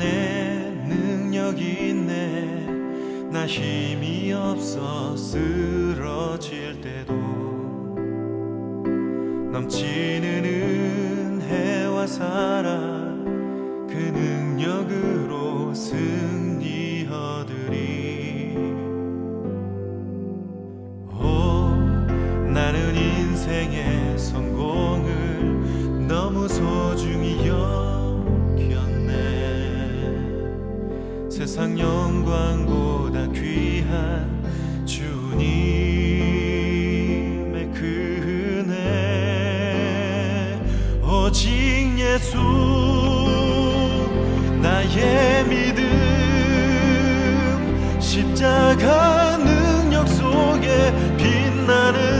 안에 능력이 있네. 나 힘이 없어 쓰러질 때도 넘치는 은혜와 사랑 그 능력으로 승리 얻으리 세상 영광보다 귀한 주님의 그 은혜. 오직 예수 나의 믿음. 십자가 능력 속에 빛나는